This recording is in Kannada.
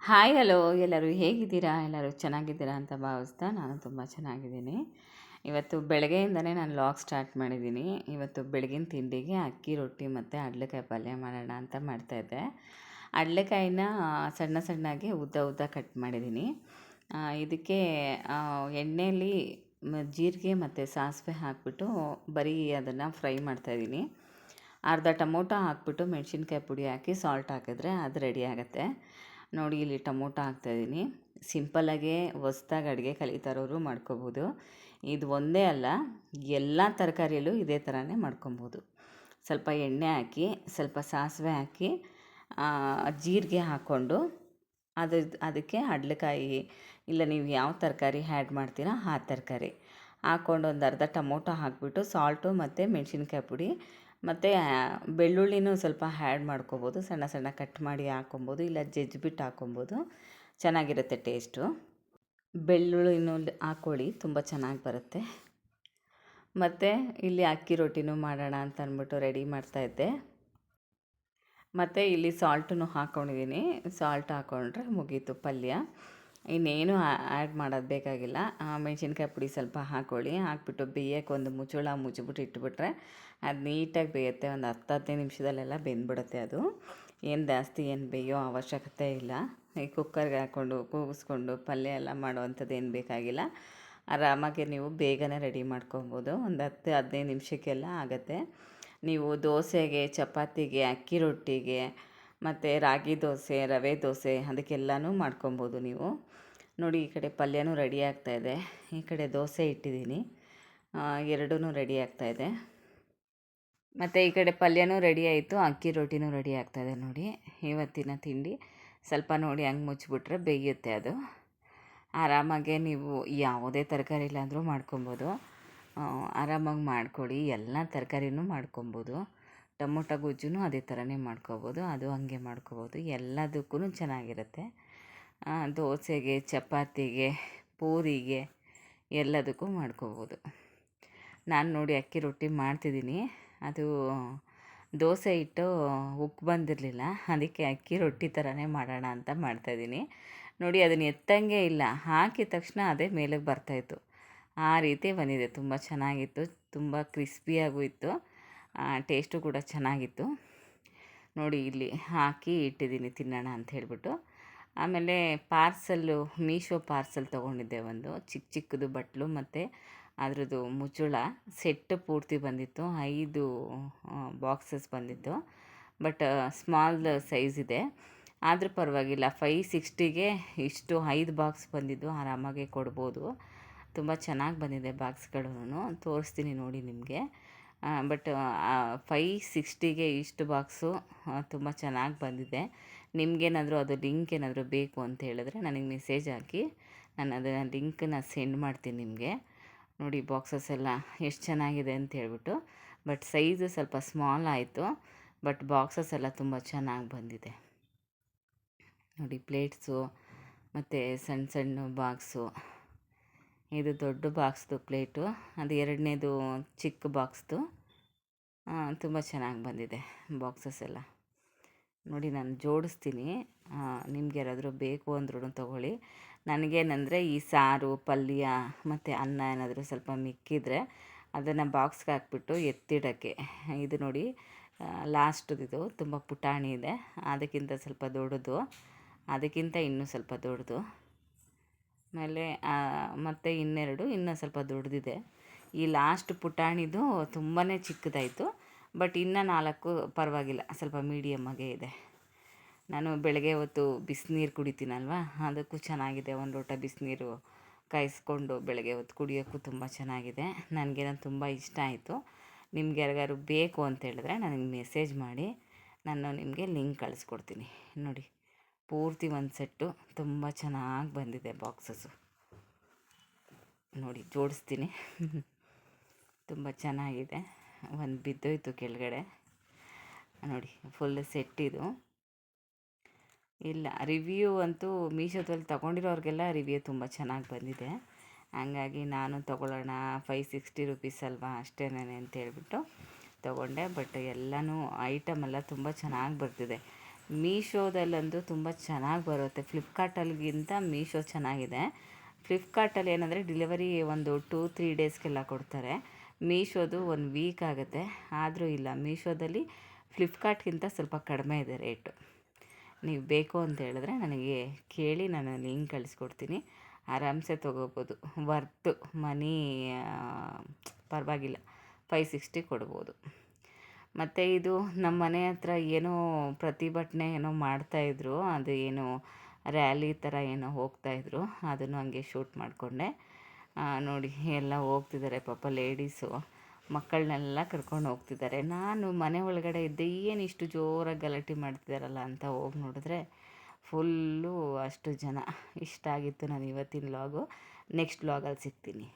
ಹಾಯ್ ಹಲೋ, ಎಲ್ಲರೂ ಹೇಗಿದ್ದೀರಾ? ಎಲ್ಲರೂ ಚೆನ್ನಾಗಿದ್ದೀರಾ ಅಂತ ಭಾವಿಸ್ತಾ ನಾನು ತುಂಬ ಚೆನ್ನಾಗಿದ್ದೀನಿ. ಇವತ್ತು ಬೆಳಗ್ಗೆಯಿಂದನೇ ನಾನು ಲಾಗ್ ಸ್ಟಾರ್ಟ್ ಮಾಡಿದ್ದೀನಿ. ಇವತ್ತು ಬೆಳಗಿನ ತಿಂಡಿಗೆ ಅಕ್ಕಿ, ರೊಟ್ಟಿ ಮತ್ತು ಅಡ್ಲೆಕಾಯಿ ಪಲ್ಯ ಮಾಡೋಣ ಅಂತ ಮಾಡ್ತಾಯಿದ್ದೆ ಅಡ್ಲೆಕಾಯಿನ ಸಣ್ಣ ಸಣ್ಣಗೆ ಉದ್ದ ಉದ್ದ ಕಟ್ ಮಾಡಿದ್ದೀನಿ. ಇದಕ್ಕೆ ಎಣ್ಣೆಯಲ್ಲಿ ಜೀರಿಗೆ ಮತ್ತು ಸಾಸಿವೆ ಹಾಕಿಬಿಟ್ಟು ಬರೀ ಅದನ್ನು ಫ್ರೈ ಮಾಡ್ತಾಯಿದ್ದೀನಿ ಅರ್ಧ ಟೊಮೊಟೊ ಹಾಕ್ಬಿಟ್ಟು ಮೆಣಸಿನ್ಕಾಯಿ ಪುಡಿ ಹಾಕಿ ಸಾಲ್ಟ್ ಹಾಕಿದ್ರೆ ಅದು ರೆಡಿ ಆಗುತ್ತೆ. ನೋಡಿ, ಇಲ್ಲಿ ಟೊಮೊಟೊ ಹಾಕ್ತಾಯಿದ್ದೀನಿ ಸಿಂಪಲ್ಲಾಗೇ ಹೊಸ್ದಾಗಿ ಅಡುಗೆ ಕಲಿತಾ ಇರೋರು ಮಾಡ್ಕೋಬೋದು. ಇದು ಒಂದೇ ಅಲ್ಲ, ಎಲ್ಲ ತರಕಾರಿಯಲ್ಲೂ ಇದೇ ಥರನೇ ಮಾಡ್ಕೊಬೋದು. ಸ್ವಲ್ಪ ಎಣ್ಣೆ ಹಾಕಿ, ಸ್ವಲ್ಪ ಸಾಸಿವೆ ಹಾಕಿ ಜೀರಿಗೆ ಹಾಕ್ಕೊಂಡು ಅದು, ಅದಕ್ಕೆ ಹಡ್ಲಕಾಯಿ ಇಲ್ಲ ನೀವು ಯಾವ ತರಕಾರಿ ಆ್ಯಡ್ ಮಾಡ್ತೀರಾ ಆ ತರಕಾರಿ ಹಾಕ್ಕೊಂಡು ಒಂದು ಅರ್ಧ ಟೊಮೊಟೊ ಹಾಕಿಬಿಟ್ಟು, ಸಾಲ್ಟು ಮತ್ತು ಮೆಣಸಿನ್ಕಾಯಿ ಪುಡಿ ಮತ್ತು, ಬೆಳ್ಳುಳ್ಳಿನೂ ಸ್ವಲ್ಪ ಹ್ಯಾಡ್ ಮಾಡ್ಕೊಬೋದು. ಸಣ್ಣ ಸಣ್ಣ ಕಟ್ ಮಾಡಿ ಹಾಕ್ಕೊಬೋದು ಇಲ್ಲ ಜಜ್ಜಿಬಿಟ್ಟು ಹಾಕ್ಕೊಬೋದು ಚೆನ್ನಾಗಿರುತ್ತೆ ಟೇಸ್ಟು ಬೆಳ್ಳುಳ್ಳಿನೂ ಹಾಕ್ಕೊಳ್ಳಿ ತುಂಬ ಚೆನ್ನಾಗಿ ಬರುತ್ತೆ. ಮತ್ತು, ಇಲ್ಲಿ ಅಕ್ಕಿ ರೊಟ್ಟಿನೂ ಮಾಡೋಣ ಅಂತ ಅಂದ್ಬಿಟ್ಟು ರೆಡಿ ಮಾಡ್ತಾಯಿದ್ದೆ ಮತ್ತು, ಇಲ್ಲಿ ಸಾಲ್ಟನ್ನು ಹಾಕ್ಕೊಂಡಿದ್ದೀನಿ ಸಾಲ್ಟ್ ಹಾಕ್ಕೊಂಡ್ರೆ ಮುಗೀತು ಪಲ್ಯ. ಇನ್ನೇನು ಆ್ಯಡ್ ಮಾಡೋದು ಬೇಕಾಗಿಲ್ಲ. ಮೆಣಸಿನ್ಕಾಯಿ ಪುಡಿ ಸ್ವಲ್ಪ ಹಾಕ್ಕೊಳ್ಳಿ ಹಾಕ್ಬಿಟ್ಟು ಬೇಯಕ್ಕೆ ಒಂದು ಮುಚ್ಚಳ ಮುಚ್ಚಿಬಿಟ್ಟು ಇಟ್ಬಿಟ್ರೆ ಅದು ನೀಟಾಗಿ ಬೇಯುತ್ತೆ. ಒಂದು ಹತ್ತು ಹದಿನೈದು ನಿಮಿಷದಲ್ಲೆಲ್ಲ ಬೆಂದ್ಬಿಡುತ್ತೆ ಅದು. ಏನು ಜಾಸ್ತಿ ಏನು ಬೇಯೋ ಅವಶ್ಯಕತೆ ಇಲ್ಲ. ಈ ಕುಕ್ಕರ್ಗೆ ಹಾಕ್ಕೊಂಡು ಕೂಗಿಸ್ಕೊಂಡು ಪಲ್ಯ ಎಲ್ಲ ಮಾಡುವಂಥದ್ದು ಏನು ಬೇಕಾಗಿಲ್ಲ. ಆರಾಮಾಗಿ ನೀವು ಬೇಗನೆ ರೆಡಿ ಮಾಡ್ಕೊಬೋದು. ಒಂದು ಹತ್ತು ಹದಿನೈದು ನಿಮಿಷಕ್ಕೆಲ್ಲ ಆಗುತ್ತೆ. ನೀವು ದೋಸೆಗೆ, ಚಪಾತಿಗೆ, ಅಕ್ಕಿ ರೊಟ್ಟಿಗೆ ಮತ್ತು ರಾಗಿ ದೋಸೆ, ರವೆ ದೋಸೆ ಅದಕ್ಕೆಲ್ಲನೂ ಮಾಡ್ಕೊಬೋದು ನೀವು. ನೋಡಿ, ಈ ಕಡೆ ಪಲ್ಯನೂ ರೆಡಿ ಇದೆ. ಈ ಕಡೆ ದೋಸೆ ಇಟ್ಟಿದ್ದೀನಿ. ಎರಡೂ ರೆಡಿ ಇದೆ. ಮತ್ತು ಈ ಕಡೆ ಪಲ್ಯನೂ ರೆಡಿ ಆಯಿತು. ಅಕ್ಕಿ ರೊಟ್ಟಿನೂ ರೆಡಿ ಆಗ್ತಾಯಿದೆ ನೋಡಿ. ಇವತ್ತಿನ ತಿಂಡಿ. ಸ್ವಲ್ಪ ನೋಡಿ ಹಂಗೆ ಮುಚ್ಚಿಬಿಟ್ರೆ ಬೇಯುತ್ತೆ ಅದು. ಆರಾಮಾಗೆ ನೀವು ಯಾವುದೇ ತರಕಾರಿ ಇಲ್ಲಾಂದರೂ ಮಾಡ್ಕೊಬೋದು. ಆರಾಮಾಗಿ ಮಾಡಿಕೊಡಿ. ಎಲ್ಲ ತರಕಾರಿನೂ ಮಾಡ್ಕೊಬೋದು. ಟೊಮೊಟೊ ಗೊಜ್ಜು ಅದೇ ಥರನೇ ಮಾಡ್ಕೊಬೋದು, ಅದು ಹಾಗೆ ಮಾಡ್ಕೋಬೋದು ಎಲ್ಲದಕ್ಕೂ ಚೆನ್ನಾಗಿರುತ್ತೆ. ದೋಸೆಗೆ, ಚಪಾತಿಗೆ, ಪೂರಿಗೆ ಎಲ್ಲದಕ್ಕೂ ಮಾಡ್ಕೋಬೋದು. ನಾನು ನೋಡಿ ಅಕ್ಕಿ ರೊಟ್ಟಿ ಮಾಡ್ತಿದ್ದೀನಿ, ಅದು ದೋಸೆ ಇಟ್ಟು ಉಪ್ಪು ಬಂದಿರಲಿಲ್ಲ, ಅದಕ್ಕೆ ಅಕ್ಕಿ ರೊಟ್ಟಿ ಥರನೇ ಮಾಡೋಣ ಅಂತ ಮಾಡ್ತಾಯಿದ್ದೀನಿ. ನೋಡಿ, ಅದನ್ನು ಎತ್ತಂಗೆ ಇಲ್ಲ, ಹಾಕಿದ ತಕ್ಷಣ ಅದೇ ಮೇಲಕ್ಕೆ ಬರ್ತಾಯಿತ್ತು. ಆ ರೀತಿ ಬಂದಿದೆ, ತುಂಬ ಚೆನ್ನಾಗಿತ್ತು, ತುಂಬ ಕ್ರಿಸ್ಪಿಯಾಗೂ ಇತ್ತು. ಟೇಸ್ಟು ಕೂಡ ಚೆನ್ನಾಗಿತ್ತು. ನೋಡಿ ಇಲ್ಲಿ ಹಾಕಿ ಇಟ್ಟಿದ್ದೀನಿ ತಿನ್ನೋಣ ಅಂತ ಹೇಳಿಬಿಟ್ಟು. ಆಮೇಲೆ ಪಾರ್ಸಲ್ಲು, ಮೀಶೋ ಪಾರ್ಸಲ್ ತೊಗೊಂಡಿದ್ದೆ ಒಂದು. ಚಿಕ್ಕ ಚಿಕ್ಕದು ಬಟ್ಲು ಮತ್ತು ಅದರದ್ದು ಮುಚ್ಚುಳ. ಸೆಟ್ ಪೂರ್ತಿ ಬಂದಿತ್ತು, ಐದು ಬಾಕ್ಸಸ್ ಬಂದಿತ್ತು. ಬಟ್ ಸ್ಮಾಲ್ ಸೈಜ್ ಇದೆ. ಆದರೂ ಪರವಾಗಿಲ್ಲ ಫೈ ಸಿಕ್ಸ್ಟಿಗೆ ಇಷ್ಟು ಐದು ಬಾಕ್ಸ್ ಬಂದಿದ್ದು, ಆರಾಮಾಗೆ ಕೊಡ್ಬೋದು. ತುಂಬ ಚೆನ್ನಾಗಿ ಬಂದಿದೆ ಬಾಕ್ಸ್ಗಳೂ ತೋರಿಸ್ತೀನಿ ನೋಡಿ ನಿಮಗೆ. ಬಟ್ ಫೈ ಸಿಕ್ಸ್ಟಿಗೆ ಇಷ್ಟು ಬಾಕ್ಸು ತುಂಬ ಚೆನ್ನಾಗಿ ಬಂದಿದೆ. ನಿಮಗೇನಾದರೂ ಅದು ಲಿಂಕ್ ಏನಾದರೂ ಬೇಕು ಅಂತ ಹೇಳಿದ್ರೆ ನನಗೆ ಮೆಸೇಜ್ ಹಾಕಿ. ನಾನು ಅದನ್ನು ಲಿಂಕನ್ನ ಸೆಂಡ್ ಮಾಡ್ತೀನಿ ನಿಮಗೆ. ನೋಡಿ ಬಾಕ್ಸಸ್ ಎಲ್ಲ ಎಷ್ಟು ಚೆನ್ನಾಗಿದೆ ಅಂತ ಹೇಳ್ಬಿಟ್ಟು. ಬಟ್ ಸೈಜು ಸ್ವಲ್ಪ ಸ್ಮಾಲ್ ಆಯಿತು. ಬಟ್ ಬಾಕ್ಸಸ್ ಎಲ್ಲ ತುಂಬ ಚೆನ್ನಾಗಿ ಬಂದಿದೆ. ನೋಡಿ ಪ್ಲೇಟ್ಸು ಮತ್ತು ಸಣ್ಣ ಸಣ್ಣ ಬಾಕ್ಸು ಇದು ದೊಡ್ಡ ಬಾಕ್ಸ್ದು ಪ್ಲೇಟು. ಅದು ಎರಡನೇದು ಚಿಕ್ಕ ಬಾಕ್ಸ್ದು. ತುಂಬ ಚೆನ್ನಾಗಿ ಬಂದಿದೆ ಬಾಕ್ಸಸ್ ಎಲ್ಲ. ನೋಡಿ, ನಾನು ಜೋಡಿಸ್ತೀನಿ. ನಿಮ್ಗೆ ಯಾರಾದರೂ ಬೇಕು ಅಂದ್ರೂ ತೊಗೊಳ್ಳಿ. ನನಗೇನಂದರೆ ಈ ಸಾರು, ಪಲ್ಯ ಮತ್ತು ಅನ್ನ ಏನಾದರೂ ಸ್ವಲ್ಪ ಮಿಕ್ಕಿದರೆ ಅದನ್ನು ಬಾಕ್ಸ್ಗೆ ಹಾಕ್ಬಿಟ್ಟು ಎತ್ತಿಡೋಕ್ಕೆ. ಇದು ನೋಡಿ ಲಾಸ್ಟ್ದಿದು ತುಂಬ ಪುಟಾಣಿ ಇದೆ. ಅದಕ್ಕಿಂತ ಸ್ವಲ್ಪ ದೊಡ್ಡದು. ಅದಕ್ಕಿಂತ ಇನ್ನೂ ಸ್ವಲ್ಪ ದೊಡ್ಡದು. ಆಮೇಲೆ ಮತ್ತು ಇನ್ನೆರಡು, ಇನ್ನೂ ಸ್ವಲ್ಪ ದೊಡ್ಡದಿದೆ ಈ ಲಾಸ್ಟ್ ಪುಟಾಣಿದು ತುಂಬಾ ಚಿಕ್ಕದಾಯಿತು ಬಟ್ ಇನ್ನೂ ನಾಲ್ಕು ಪರವಾಗಿಲ್ಲ, ಸ್ವಲ್ಪ ಮೀಡಿಯಮ್ಮಾಗೇ ಇದೆ. ನಾನು ಬೆಳಗ್ಗೆ ಹೊತ್ತು ಬಿಸಿನೀರು ಕುಡಿತೀನಲ್ವ, ಅದಕ್ಕೂ ಚೆನ್ನಾಗಿದೆ, ಒಂದು ಲೋಟ ಬಿಸಿನೀರು ಕಾಯಿಸ್ಕೊಂಡು ಬೆಳಗ್ಗೆ ಹೊತ್ತು ಕುಡಿಯೋಕ್ಕೂ ತುಂಬ ಚೆನ್ನಾಗಿದೆ. ನನಗೆ ನಾನು ತುಂಬ ಇಷ್ಟ ಆಯಿತು. ನಿಮ್ಗೆ ಯಾರಿಗಾರು ಬೇಕು ಅಂತ ಹೇಳಿದ್ರೆ ನನಗೆ ಮೆಸೇಜ್ ಮಾಡಿ, ನಾನು ನಿಮಗೆ ಲಿಂಕ್ ಕಳಿಸ್ಕೊಡ್ತೀನಿ. ನೋಡಿ. ಪೂರ್ತಿ ಒಂದು ಸೆಟ್ಟು ತುಂಬ ಚೆನ್ನಾಗಿ ಬಂದಿದೆ ಬಾಕ್ಸಸ್ಸು ನೋಡಿ, ಜೋಡಿಸ್ತೀನಿ. ತುಂಬ ಚೆನ್ನಾಗಿದೆ. ಒಂದು ಬಿದ್ದೋಯ್ತು ಕೆಳಗಡೆ. ನೋಡಿ ಫುಲ್ ಸೆಟ್ ಇದು. ಇಲ್ಲ ರಿವ್ಯೂ ಅಂತೂ ಮೀಶೋದಲ್ಲಿ ತೊಗೊಂಡಿರೋರಿಗೆಲ್ಲ ರಿವ್ಯೂ ತುಂಬ ಚೆನ್ನಾಗಿ ಬಂದಿದೆ. ಹಂಗಾಗಿ ನಾನು ತೊಗೊಳ್ಳೋಣ ಫೈವ್ ಸಿಕ್ಸ್ಟಿ ರುಪೀಸ್ ಅಲ್ವಾ ಅಷ್ಟೇನೇ ಅಂತ ಹೇಳ್ಬಿಟ್ಟು ತೊಗೊಂಡೆ. ಬಟ್ ಎಲ್ಲನೂ ಐಟಮ್ ಎಲ್ಲ ತುಂಬ ಚೆನ್ನಾಗಿ ಬರ್ತಿದೆ. ಮೀಶೋದಲ್ಲಂತೂ ತುಂಬ ಚೆನ್ನಾಗಿ ಬರುತ್ತೆ. ಫ್ಲಿಪ್ಕಾರ್ಟಲ್ಲಿಗಿಂತ ಮೀಶೋ ಚೆನ್ನಾಗಿದೆ. ಫ್ಲಿಪ್ಕಾರ್ಟಲ್ಲಿ ಏನಂದರೆ ಡಿಲಿವರಿ ಒಂದು ಟೂ, ತ್ರೀ ಡೇಸ್ಗೆಲ್ಲ ಕೊಡ್ತಾರೆ. ಮೀಶೋದು ಒಂದು ವೀಕ್ ಆಗುತ್ತೆ. ಆದರೂ ಇಲ್ಲ, ಮೀಶೋದಲ್ಲಿ ಫ್ಲಿಪ್ಕಾರ್ಟ್ಗಿಂತ ಸ್ವಲ್ಪ ಕಡಿಮೆ ಇದೆ ರೇಟು. ನೀವು ಬೇಕು ಅಂತ ಹೇಳಿದ್ರೆ ನನಗೆ ಕೇಳಿ, ನಾನು ಲಿಂಕ್ ಕಳಿಸ್ಕೊಡ್ತೀನಿ. ಆರಾಮ್ಸೆ ತೊಗೋಬೋದು. ವರ್ತು ಮನಿ ಪರವಾಗಿಲ್ಲ. ಫೈ ಸಿಕ್ಸ್ಟಿ ಕೊಡ್ಬೋದು. ಮತ್ತು ಇದು ನಮ್ಮ ಮನೆ ಹತ್ರ ಏನೋ ಪ್ರತಿಭಟನೆ ಏನೋ ಮಾಡ್ತಾಯಿದ್ರು ಅದು ಏನು ರ್ಯಾಲಿ ಥರ ಏನೋ ಹೋಗ್ತಾಯಿದ್ರು ಅದನ್ನು ಹಂಗೆ ಶೂಟ್ ಮಾಡಿಕೊಂಡೆ. ನೋಡಿ, ಎಲ್ಲ ಹೋಗ್ತಿದ್ದಾರೆ ಪಾಪ ಲೇಡೀಸು. ಮಕ್ಕಳನ್ನೆಲ್ಲ ಕರ್ಕೊಂಡು ಹೋಗ್ತಿದ್ದಾರೆ. ನಾನು ಮನೆ ಒಳಗಡೆ ಇದ್ದೆ. ಏನು ಇಷ್ಟು ಜೋರಾಗಿ ಗಲಾಟೆ ಮಾಡ್ತಿದ್ದಾರಲ್ಲ ಅಂತ ಹೋಗಿ ನೋಡಿದ್ರೆ ಫುಲ್ಲು ಅಷ್ಟು ಜನ. ಇಷ್ಟ ಆಗಿತ್ತು ನಾನು ಇವತ್ತಿನ ವ್ಲಾಗು ನೆಕ್ಸ್ಟ್ ವ್ಲಾಗಲ್ಲಿ ಸಿಗ್ತೀನಿ.